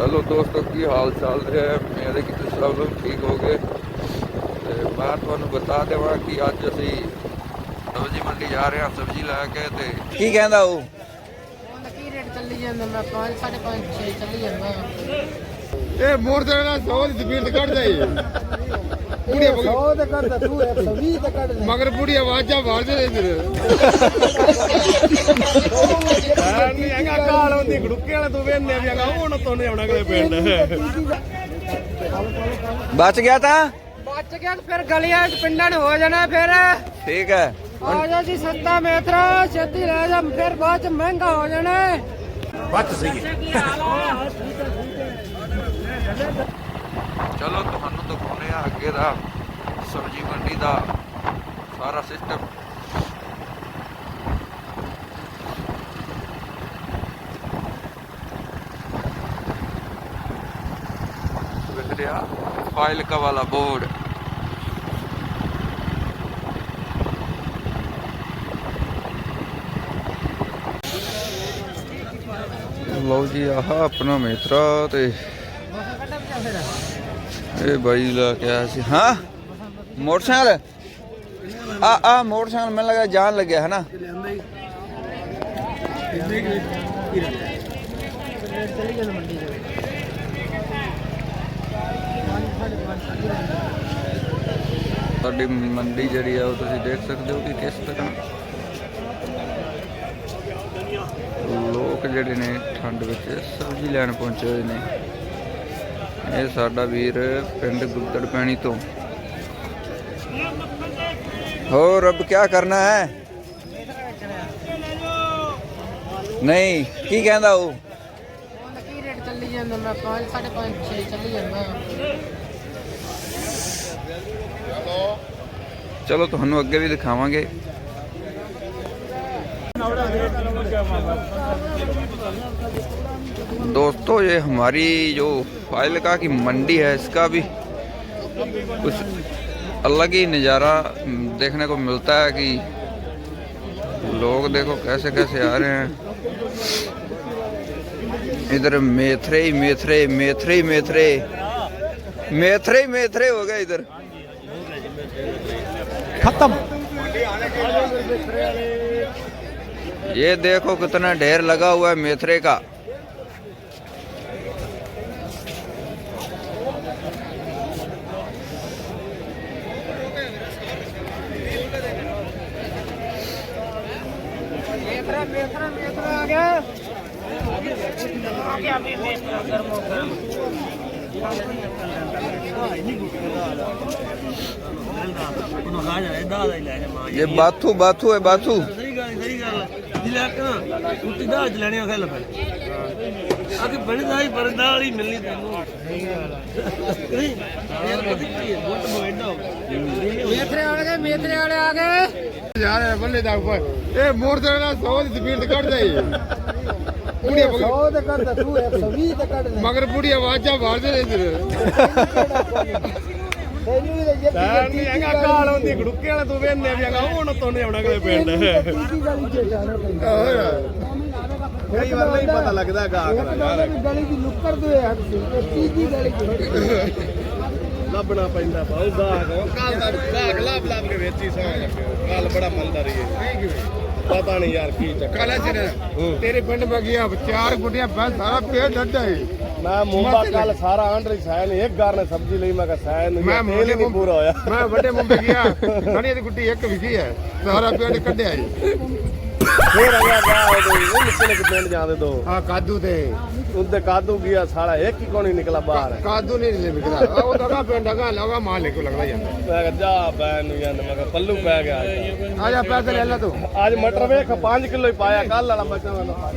Hello ਦੋਸਤੋ ਕੀ ਹਾਲ ਚਾਲ ਹੈ? ਮੇਰੇ ਕਿ ਤੁਸੀਂ ਸਭ ਲੋਕ ਠੀਕ ਹੋਗੇ ਤੇ ਮੈਂ ਤੁਹਾਨੂੰ ਬਤਾ ਦੇਵਾਂ ਕਿ ਅੱਜ ਅਸੀਂ ਸਬਜ਼ੀ ਮੰਡੀ ਜਾ ਰਹੇ ਹਾਂ ਸਬਜ਼ੀ ਲੈ ਕੇ ਤੇ ਕੀ ਕਹਿੰਦਾ ਉਹ? ਕੀ ਰੇਟ ਚੱਲੀ ਜਾਂਦਾ? ਮੈਂ 5 5.5 6 ਚੱਲੀ ਜਾਂਦਾ। ਇਹ ਮੋਟਰਸਾਈਕਲ ਨਾਲ 100 ਦੀ ਸਪੀਡ ਕੱਢਦਾ ਬੁੜੀਆ 100 ਤੇ ਕਰਦਾ ਤੂੰ 120 ਤੇ ਕੱਢ ਲੈ। ਮਗਰ ਬੁੜੀ ਆਵਾਜ਼ਾਂ ਮਾਰਦੇ ਨੇ ਇੱਧਰ। ਨਹੀਂ ਹੈਗਾ ਕਾਲ ਹੁੰਦੀ ਗੜੁੱਕੇ ਵਾਲਾ ਤੂੰ ਵੇਂਦੇ ਵੀ ਹੈਗਾ ਹੁਣ ਤੋਂ ਨਹੀਂ ਆਉਣਾ ਅਗਲੇ ਪਿੰਡ। ਬਚ ਗਿਆ ਤਾਂ? ਬਚ ਗਿਆ ਫਿਰ ਗਲੀਆਂ 'ਚ ਪਿੰਡਾਂ 'ਚ ਹੋ ਜਾਣਾ ਫਿਰ। ਠੀਕ ਹੈ। ਆ ਜਾ ਜੀ ਸੱਤਾ ਮੇਤਰਾ ਛੇਤੀ ਲੈ ਜਾ ਫਿਰ ਬਾਅਦ 'ਚ ਮਹਿੰਗਾ ਹੋ ਜਾਣਾ। ਚਲੋ ਤੁਹਾਨੂੰ ਦਿਖਾਉਂਦੇ ਆ, ਅੱਗੇ ਦਾ ਸਬਜ਼ੀ ਮੰਡੀ ਦਾ ਸਾਰਾ ਸਿਸਟਮ ਵੇਖ ਰਿਹਾ ਫਾਈਲ ਕਾ ਵਾਲਾ ਬੋਰਡ ਲਓ ਜੀ, ਆਹ ਆਪਣਾ ਮਿੱਤਰਾ ਤੇ ਇਹ ਬਾਈ ਲਾ ਕੇ ਆਇਆ ਸੀ। ਹਾਂ? ਮੋਟਰਸਾਈਕਲ? ਆ ਆ ਮੋਟਰਸਾਈਕਲ ਮੈਨੂੰ ਲੱਗਾ ਜਾਣ ਲੱਗਿਆ ਹੈ ਨਾ ਸਾਡੀ ਮੰਡੀ ਜਿਹੜੀ ਆ, ਉਹ ਤੁਸੀਂ ਦੇਖ ਸਕਦੇ ਹੋ ਕਿ ਕਿਸ ਤਰ੍ਹਾਂ? ਲੋਕ ਜਿਹੜੇ ਨੇ ਠੰਡ ਵਿੱਚ ਸਬਜ਼ੀ ਲੈਣ ਪਹੁੰਚੇ ਹੋਏ ਨੇ। ਇਹ ਸਾਡਾ ਵੀਰ ਪਿੰਡ ਗੁੱਦੜ ਪੈਣੀ ਤੋਂ। ਹੋਰ ਅਬ ਕੀ ਕਰਨਾ ਹੈ? ਨਹੀਂ ਕੀ ਕਹਿੰਦਾ ਉਹ? ਉਹਦਾ ਕੀ ਰੇਟ ਚੱਲੀ ਜਾਂਦਾ? ਮੈਂ 5 5.5 6 ਚੱਲੀ ਜਾਂਦਾ। ਚਲੋ ਤੁਹਾਨੂੰ ਅੱਗੇ ਵੀ ਦਿਖਾਵਾਂਗੇ। दोस्तों, ये हमारी जो फाइलका की मंडी है, इसका भी कुछ अलग ही नज़ारा देखने को मिलता है कि लोग देखो कैसे कैसे आ रहे हैं। इधर मेथरे मेथरे मेथरे मेथरे मेथरे मेथरे हो गए इधर। खत्म। ये देखो कितना ढेर लगा हुआ है मेथरे का। ये बाथू बाथू है बाथू। ਸਹੀ ਗੱਲ ਸਹੀ ਗੱਲ ਜਿਲਾ ਕਾ ਟੁੱਟੀ ਦਾ ਅੱਜ ਲੈਣੇ ਖਾ ਲਫਾ ਅਗੇ ਬੜੀ ਦਾਈ ਬਰਦਾ ਵਾਲੀ ਮਿਲਣੀ ਤੈਨੂੰ। ਗੱਲ ਯਾਰ ਕਦੀ ਕੀ ਹੈ ਬੁੱਟ ਬੋਇਡਾ ਮੇਤਰੇ ਵਾਲੇ ਗਏ ਮੇਤਰੇ ਵਾਲੇ ਆ ਗਏ। ਯਾਰ ਬੱਲੇ ਦਾ ਉੱਪਰ। ਇਹ ਮੋਟਰਸਾਈਕਲ ਨਾਲ 100 ਦੀ ਸਪੀਡ ਤੇ ਕੱਢਦਾ ਈ ਬੁੜੀਆ 100 ਤੇ ਕਰਦਾ ਤੂੰ 120 ਤੇ ਕੱਢ ਲੈ। ਮਗਰ ਬੁੜੀ ਆਵਾਜ਼ਾਂ ਮਾਰਦੇ ਨੇ ਇੱਧਰ ਤੈਨੂੰ ਵੀ ਇਹ ਨਹੀਂ ਹੈਗਾ ਕਾਲ ਹੁੰਦੀ ਗੜੁੱਕੇ ਵਾਲਾ ਤੂੰ ਵੇਂਦੇ ਵੀ ਹੈਗਾ ਹੁਣ ਤੋਂ ਨਹੀਂ ਆਉਣਾ ਅਗਲੇ ਪਿੰਡ। ਤੀਜੀ ਗਲੀ 'ਚ ਜਾਣਾ ਪੈਂਦਾ। ਕਈ ਵਾਰ ਨਹੀਂ ਪਤਾ ਲੱਗਦਾ ਗਾ ਗਲੀ ਦੀ ਨੁੱਕਰ ਦੇ ਹੱਥ ਸੀ ਇਹ ਤੀਜੀ ਗਲੀ 'ਚ ਲੱਭਣਾ ਪੈਂਦਾ ਬਹੁਤ ਦਾਗ ਕੱਲ ਦਾ ਦਾਗ ਲੱਭ ਲੱਭ ਕੇ ਵੇਚੀ ਸੌ ਕੱਲ ਬੜਾ ਮੰਦਾ ਰਹੀ ਹੈ। ਪਤਾ ਨਹੀਂ ਯਾਰ ਕੀ ਚੱਕਰ। ਕਾਲਾ ਸਿਰ ਤੇਰੇ ਪਿੰਡ ਮੈਂ ਗਿਆ ਚਾਰ ਗੁੱਡੀਆਂ ਬਸ ਸਾਰਾ ਪੇਟ ਡੱਡਾ ਹੈ ਮੈਂ ਮੁੰਬਾ ਕੱਲ ਸਾਰਾ ਆਂਡਰ ਸੈਨ ਇੱਕ ਗਾਰ ਨੇ ਸਬਜ਼ੀ ਲਈ ਮੈਂ ਕਿਹਾ ਸੈਨ ਨੂੰ ਮੈਂ ਮੈਂ ਤੇਲ ਹੀ ਨਹੀਂ ਪੂਰਾ ਹੋਇਆ। ਮੈਂ ਵੱਡੇ ਮੁੰਬਈ ਗਿਆ ਸਣੀ ਦੀ ਗੁੱਡੀ ਇੱਕ ਵਿਖੀ ਹੈ। ਸਾਰਾ ਪੇਟ ਕੱਢਿਆ ਜੀ। ਫੇਰ ਅਗਿਆ ਗਿਆ ਉਹ ਨਿੱਕੇ ਨਿੱਕੇ ਪਿੰਡ ਜਾਂਦੇ ਦੋ। ਆ ਕਾਦੂ ਤੇ। ਉੱਤੇ ਕਾਦੂ ਗਿਆ ਸਾਲਾ ਇੱਕ ਹੀ ਕੋਣੀ ਨਿਕਲਾ ਬਾਹਰ। ਕਾਦੂ ਨਹੀਂ ਨਿਕਲੇ ਵਿਕਦਾ। ਉਹ ਦਗਾ ਪਿੰਡ ਦਗਾ ਲਗਾ ਮਾਲ ਲੈ ਕੇ ਲੱਗਦਾ ਜਾਂਦਾ ਮੈਂ ਕਿਹਾ ਜਾ ਬੈਨ ਨੂੰ ਜਾਂਦੇ ਮੈਂ ਕਿਹਾ ਪੱਲੂ ਪੈ ਗਿਆ। ਆ ਜਾ ਪੈਸੇ ਲੈ ਲੈ ਤੂੰ। ਅੱਜ ਮਟਰ ਵੇਖ 5 ਕਿਲੋ ਹੀ ਪਾਇਆ ਕੱਲ ਵਾਲਾ ਮਟਰ ਵਾਲਾ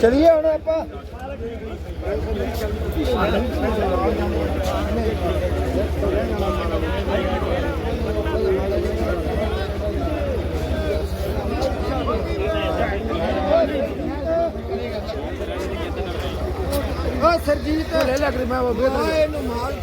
ਚਲਿਏ ਹੁਣ ਆਪਾਂ। ਓ ਸਰਜੀਤ। ਲੈ ਲੱਗ ਰਹੀ ਮੈਂ ਉਹ ਇਹਨੂੰ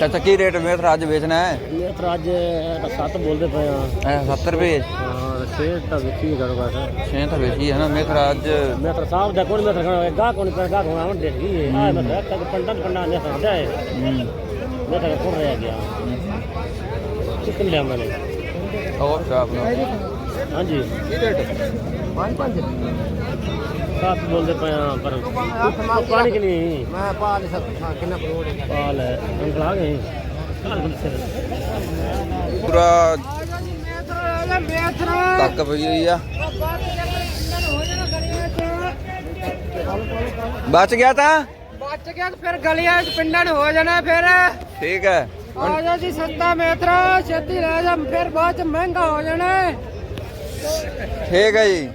ਚਾਚਾ ਕੀ ਰੇਟ ਮੇਥਰਾ ਅੱਜ ਵੇਚਣਾ ਹੈ? ਇਹ ਤਾਂ ਸੱਤ ਬੋਲਦੇ ਪਏ ਆ। ਇਹ 70 ਰੁਪਏ? ਹਾਂ ਤਾਂ ਵੇਚੀ ਕਰੋ ਬਸ। ਛੇ ਤਾਂ ਵੇਚੀ ਹੈ ਨਾ ਮੇਥਰਾ ਅੱਜ? ਮੈਂ ਤਾਂ ਸਾਹਿਬ ਦਾ ਕੋਣ ਮੈਂ ਤਾਂ ਕਹਣਾ ਕੋਣ ਪਰ ਗਾ ਆਉਣ ਦੇ ਗਈ ਆ ਮੈਂ ਤਾਂ ਤੱਕ ਪੰਡਾ ਨੇ ਸਾਦਾ ਹੈ। ਹੂੰ। ਕੋਣ ਰਹਿ ਗਿਆ। ਹੋਰ ਕਿਆ ਆਪਣਾ। ਹਾਂਜੀ। ਕੀ ਰੇਟ 5 5 ਸਾਥ ਬੋਲਦੇ ਪਏ ਪਰ ਪਾਣੀ ਕਿ ਮੈਂ ਪਾ ਨਹੀਂ ਸਕਦਾ ਕਿੰਨਾ ਕਰੋੜ ਹੈ। ਪਾ ਲੈ ਅੰਕਲ ਆ ਗਏ। ਪੂਰਾ ਤੱਕ ਪਈ ਹੋਈ ਆ। ਬਚ ਗਿਆ ਤਾਂ? ਬਚ ਗਿਆ ਫਿਰ ਗਲੀਆਂ ਚ ਪਿੰਡਾਂ ਨੂੰ ਹੋ ਜਾਣਾ ਫਿਰ। ਠੀਕ ਹੈ। ਆ ਜਾ ਜੀ ਸੱਤਾ ਮੇਤਰਾ ਛੇਤੀ ਰਾਜਾ ਫਿਰ ਬਾਅਦ ਚ ਮਹਿੰਗਾ ਹੋ ਜਾਣਾ। ਠੀਕ ਹੈ ਜੀ।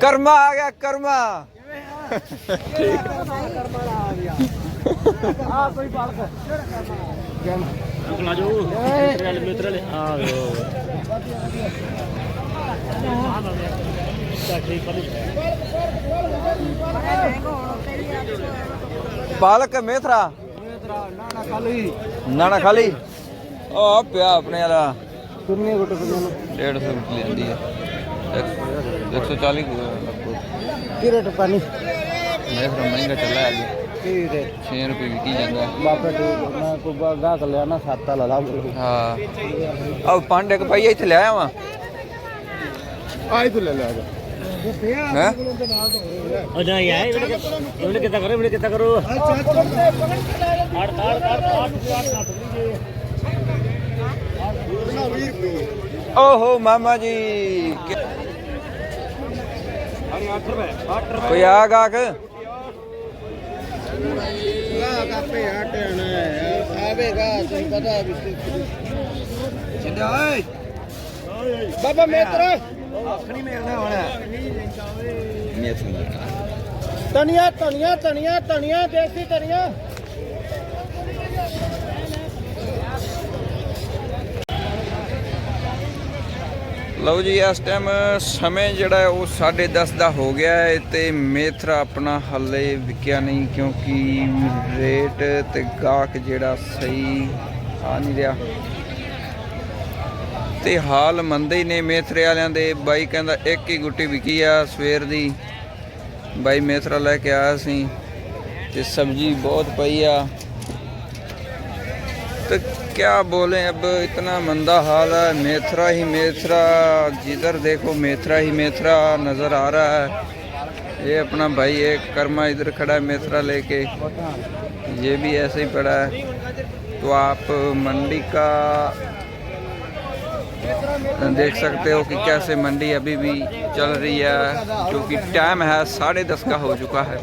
ਕਰਮਾ ਆ ਗਿਆ। ਕਰਮਾ ਆ ਕੋਈ ਬਾਲਕ ਅੰਕਲ ਆ ਜਾਓ। ਮਿੱਤਰ ਲੈ ਆ ਗਓ ਪਾਲਕ ਮੇਥਰਾ। ਨਾ ਨਾ ਖਾਲੀ। ਉਹ ਪਿਆ ਆਪਣੇ ਵਾਲਾ। ਕਿੰਨੇ ਗੁੱਟ ਕਿੰਨੇ 150 ਰੁਪਏ ਲੈਂਦੀ ਹੈ 140 ਕੀ ਰੇਟ ਪਾਣੀ? ਮੇਥਰਾ ਮਹਿੰਗਾ ਚੱਲਾ ਅੱਜ। ਕੀ ਰੇਟ 6 ਰੁਪਏ ਵਿਕੀ ਜਾਂਦਾ। ਬਾਪੇ ਠੀਕ ਮੈਂ ਕੋਈ ਕਰ ਲਿਆ ਨਾ ਸੱਤ ਲਾ ਲਾ ਹਾਂ। ਆ ਪੰਡ ਇੱਕ ਪਈ ਇੱਥੇ ਲੈ ਆਵਾਂ। ਆਈ ਤੂੰ ਲੈ ਲੈ ਆ ਜਾ। ਹੈ? ਉਹ ਜਾ ਯਾਰ ਇਹਨੇ ਇਹਨੇ ਕਿੱਦਾਂ ਕਰੋ ਇਹਨੇ ਕਿੱਦਾਂ ਕਰੋ? ਆੜ ਤਾੜ ਤਾੜ ਤਾੜ ਓਹੋ ਮਾਮਾ ਜੀ ਕਿ- ਕੋਈ ਆ ਗਾਕ ਕਾਪੇ ਹਟਣ ਆਵੇਗਾ ਤੈਨੂੰ ਪਤਾ ਵੀ ਬਾਬਾ ਮੇਤਰ ਤਣੀਆਂ ਤਣੀਆਂ ਤਣੀਆਂ ਤਣੀਆਂ ਦੇਸੀ ਤਣੀਆਂ ਲਓ ਜੀ ਇਸ ਟਾਈਮ ਸਮੇਂ ਜਿਹੜਾ ਉਹ 10:30 ਦਾ ਹੋ ਗਿਆ ਹੈ ਤੇ ਮੇਥਰਾ ਆਪਣਾ ਹੱਲੇ ਵਿਕਿਆ ਨਹੀਂ ਕਿਉਂਕਿ ਰੇਟ ਤੇ ਗਾਹਕ ਜਿਹੜਾ ਸਹੀ ਆ ਨਹੀਂ ਰਿਹਾ। ਤੇ ਹਾਲ ਮੰਦੇ ਹੀ ਨੇ ਮੇਥਰੇ ਵਾਲਿਆਂ ਦੇ ਬਾਈ ਕਹਿੰਦਾ ਇੱਕ ਹੀ ਗੁੱਟੀ ਵਿਕੀ ਆ ਸਵੇਰ ਦੀ ਬਾਈ ਮੇਥਰਾ ਲੈ ਕੇ ਆਇਆ ਸੀ ਤੇ ਸਬਜ਼ੀ ਬਹੁਤ ਪਈ ਆ तो क्या बोले अब इतना मंदा हाल है मेथरा ही मेथरा जिधर देखो मेथरा ही मेथरा नज़र आ रहा है ये अपना भाई एक कर्मा इधर खड़ा है मेथरा लेके ये भी ऐसे ही पड़ा है तो आप मंडी का देख सकते हो कि कैसे मंडी अभी भी चल रही है क्योंकि टाइम है साढ़े दस का हो चुका है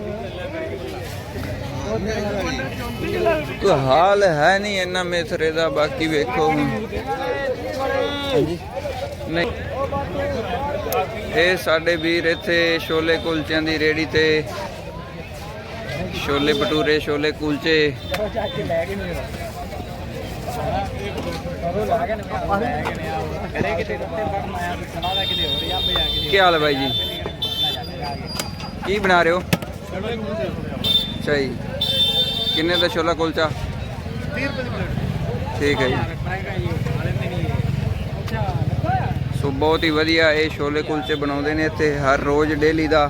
ਕੋਈ ਹਾਲ ਹੈ ਨਹੀਂ ਇੰਨਾ ਮੇਥਰੇ ਦਾ ਬਾਕੀ ਵੇਖੋ ਹੁਣ ਹਾਂਜੀ ਨਹੀਂ ਇਹ ਸਾਡੇ ਵੀਰ ਇੱਥੇ ਛੋਲੇ ਕੁਲਚਿਆਂ ਦੀ ਰੇੜੀ ਤੇ ਛੋਲੇ ਭਟੂਰੇ ਛੋਲੇ ਕੁਲਚੇ ਕੀ ਹਾਲ ਹੈ ਬਾਈ ਜੀ? ਕੀ ਬਣਾ ਰਹੇ ਹੋ? ਅੱਛਾ ਜੀ। ਕਿੰਨੇ ਦਾ ਛੋਲਾ ਕੁਲਚਾ? 30 ਰੁਪਏ ਦੀ ਪਲੇਟ ਠੀਕ ਹੈ ਜੀ। ਸੋ ਬਹੁਤ ਹੀ ਵਧੀਆ ਇਹ ਛੋਲੇ ਕੁਲਚੇ ਬਣਾਉਂਦੇ ਨੇ ਇੱਥੇ, ਹਰ ਰੋਜ਼ ਡੇਲੀ ਦਾ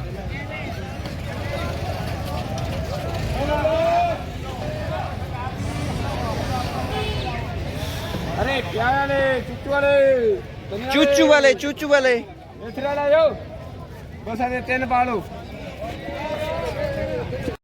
ਅਰੇ ਕਿਆ ਵਾਲੇ ਚੁੱਚੂ ਵਾਲੇ ਚੂਚੂ ਵਾਲੇ ਚੂਚੂ ਵਾਲੇ। ਮੇਥਰ ਵਾਲਾ ਜੋ ਬਸ ਇਹਦੇ ਤਿੰਨ ਪਾ ਲਓ।